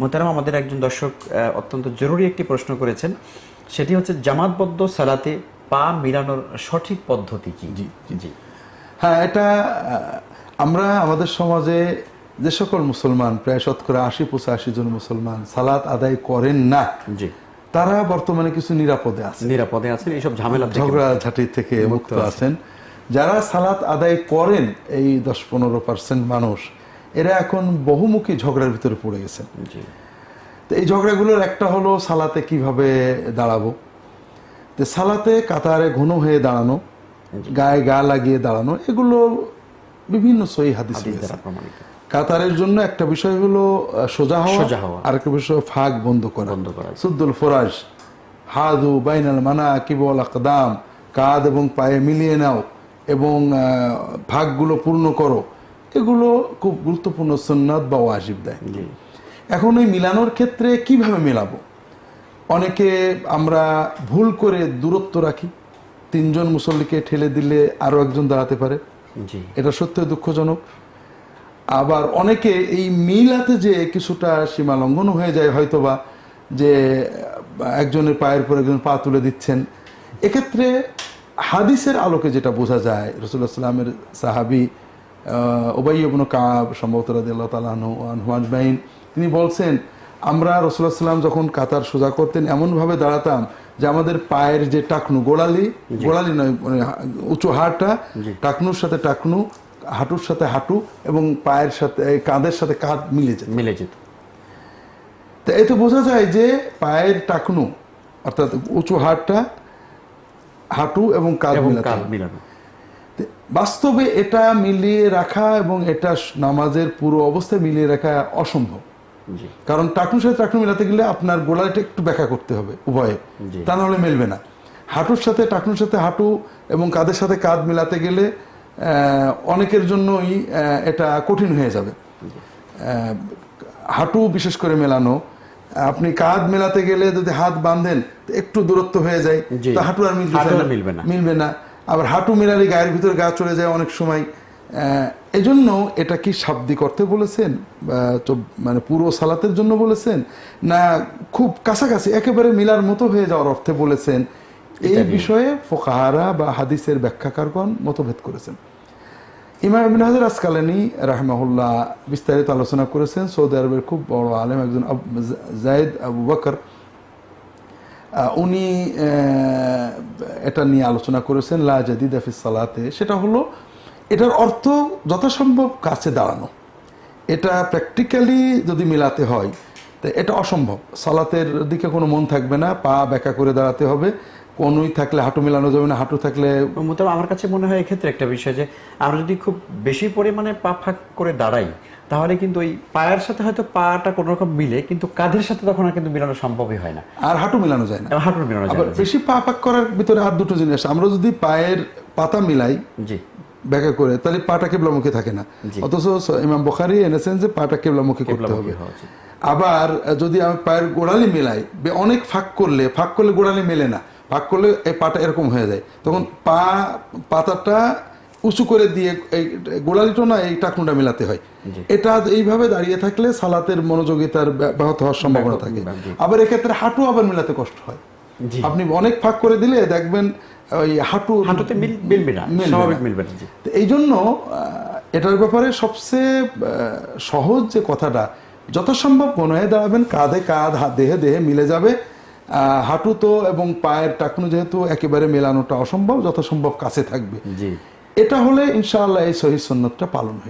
মোহতারাম আমাদের একজন দর্শক অত্যন্ত জরুরি একটি প্রশ্ন করেছেন। সেটি হচ্ছে জামাতবদ্ধ সালাতে পা মিলানোর সঠিক পদ্ধতি কি? জি জি হ্যাঁ এটা আমরা আমাদের সমাজে যে সকল মুসলমান প্রায় শতকরা আশি পঁচাশি জন মুসলমান সালাত আদায় করেন না জি। তারা বর্তমানে কিছু নিরাপদে আছে। নিরাপদে আছেন এইসব ঝামেলা থেকে ঝগড়া ঝাঁটি থেকে মুক্ত আছেন। যারা সালাত আদায় করেন এই দশ পনেরো পার্সেন্ট মানুষ এরা এখন বহুমুখী ঝগড়ার ভিতরে পড়ে গেছেন জি। তো এই ঝগড়াগুলোর একটা হলো সালাতে কীভাবে দাঁড়াবো। তো সালাতে কাতারে ঘন হয়ে দাঁড়ানো গায়ে গা লাগিয়ে দাঁড়ানো এগুলো বিভিন্ন সহি হাদিস কাতারের জন্য একটা বিষয় হলো সোজা হওয়া। আর একটা বিষয় ফাঁক বন্ধ করা। বন্ধ করা। সুদ্দুল ফরাজ হাদু বাইনাল মানা কিবল আকদাম কাদ এবং পায়ে মিলিয়ে নাও এবং ফাঁকগুলো পূর্ণ করো। এগুলো খুব গুরুত্বপূর্ণ সুন্নাত বা ওয়াজিব দেয়। জি। এখন ওই মিলানোর ক্ষেত্রে কীভাবে মেলাবো? অনেকে আমরা ভুল করে দূরত্ব রাখি তিনজন মুসল্লিকে ঠেলে দিলে আরও একজন দাঁড়াতে পারে। জি। এটা সত্যি দুঃখজনক। আবার অনেকে এই মিলাতে যে কিছুটা সীমা লঙ্ঘন হয়ে যায় হয়তোবা যে একজনের পায়ের পর একজন পা তুলে দিচ্ছেন। এক্ষেত্রে হাদিসের আলোকে যেটা বোঝা যায় রসুল্লাহ সাল্লামের সাহাবি ওবাই ইবনু কাব সম্ভবত রাদিয়াল্লাহু তাআলা আনহু আজমাইন তিনি বলছেন আমরা রসুল্লাহ সাল্লাম যখন কাতার সোজা করতেন এমনভাবে দাঁড়াতাম যে আমাদের পায়ের যে টাকনু গোড়ালি গোড়ালি নয় মানে উঁচু হাড়টা টাকনুর সাথে টাকনু হাঁটুর সাথে হাঁটু এবং পায়ের সাথে কাঁধের সাথে কাঁধ মিলে যেত। মিলে যেত। তো এতে বোঝা যায় যে পায়ের টাকনু অর্থাৎ উঁচু হাড়টা হাঁটু এবং কাঁধ। মিলানো বাস্তবে এটা মিলিয়ে রাখা এবং এটা নামাজের পুরো অবস্থায় মিলিয়ে রাখা অসম্ভব। কারণ টাকনুর সাথে টাকনু মিলাতে গেলে আপনার গোড়ালিটা একটু ব্যাখ্যা করতে হবে উভয়ে। তা নাহলে মিলবে না। হাঁটুর সাথে টাকনুর সাথে হাঁটু এবং কাঁধের সাথে কাঁধ মিলাতে গেলে অনেকের জন্যই এটা কঠিন হয়ে যাবে। হাঁটু বিশেষ করে মেলানো আপনি কাঁধ মেলাতে গেলে যদি হাত বাঁধেন একটু দূরত্ব হয়ে যায়। তো হাঁটু আর মিলবে না। মিলবে না। আবার হাঁটু মেলালে গায়ের ভিতরে গা চলে যায় অনেক সময়। এজন্য এটা কি শাব্দিক অর্থে বলেছেন? মানে পুরো সালাতের জন্য বলেছেন? না খুব কাছাকাছি একেবারে মিলার মতো হয়ে যাওয়ার অর্থে বলেছেন। এই বিষয়ে ফোকাহারা বা হাদিসের ব্যাখ্যাকারগণ মতভেদ করেছেন। ইমাম ইবিন হাজার আসকালানি রাহমাহুল্লাহ বিস্তারিত আলোচনা করেছেন। সৌদি আরবের খুব বড় আলেম একজন জায়েদ আবু বকর। উনি এটা নিয়ে আলোচনা করেছেন, লা জাদিদ আফিস সালাতে। সেটা হলো, এটার অর্থ যথাসম্ভব কাছে দাঁড়ানো। এটা প্র্যাকটিক্যালি যদি মেলাতে হয়, তো এটা অসম্ভব। সালাতের দিকে কোনো মন থাকবে না, পা ব্যাকা করে দাঁড়াতে হবে। কোনোই থাকলে হাঁটু মেলানো যাবে না, হাঁটু থাকলে আমার কাছে মনে হয় এক্ষেত্রে একটা বিষয় যে, আমরা যদি খুব বেশি পরিমাণে পা ফাঁক করে দাঁড়াই তাহলে কিন্তু ওই পায়ের সাথে হয়তো পাটা কোনো রকম মিলে কিন্তু কাঁধের সাথে তখন আর কিন্তু মিলানো সম্ভবই হয় না। আর হাঁটু মেলানো যায় না। হাঁটুর মিলানো যায়। বেশি পা পাক করার ভিতরে আর দুটো জিনিস আমরা যদি পায়ের পাতা মিলাই জি। ব্যাখ্যা করে তাহলে পাটা কেবলামুখী থাকে না। অথচ ইমাম বখারি এনেছেন যে পাটা কেবলামুখী করতে হবে। আবার যদি আমি পায়ের গোড়ালি মেলাই অনেক ফাঁক করলে ফাঁক করলে গোড়ালি মেলে না। ফাঁক করলে এই পাটা এরকম হয়ে যায়। তখন পা পাতাটা উঁচু করে দিয়ে এই গোড়ালিটা না এই টাকুনটা মেলাতে হয়। এটা এইভাবে দাঁড়িয়ে থাকলে সালাতের মনোযোগিতার ব্যাহত হওয়ার সম্ভাবনা থাকে। আবার এক্ষেত্রে হাঁটু আবার মেলাতে কষ্ট হয়। আপনি অনেক ফাঁক করে দিলে দেখবেন ওই হাঁটু হাঁটুতে মিলবে না স্বাভাবিক। মিলবে না এই জন্য এটার ব্যাপারে সবচেয়ে সহজ যে কথাটা যথাসম্ভব মনে হয়ে দাঁড়াবেন কাঁধে কাঁধ দেহে দেহে মিলে যাবে। আহ, হাঁটু তো এবং পায়ের টাকনু যেহেতু একেবারে মেলানোটা অসম্ভব যথাসম্ভব কাছে থাকবে। জি। এটা হলে ইনশাআল্লাহ এই সহি সন্ন্যতটা পালন হয়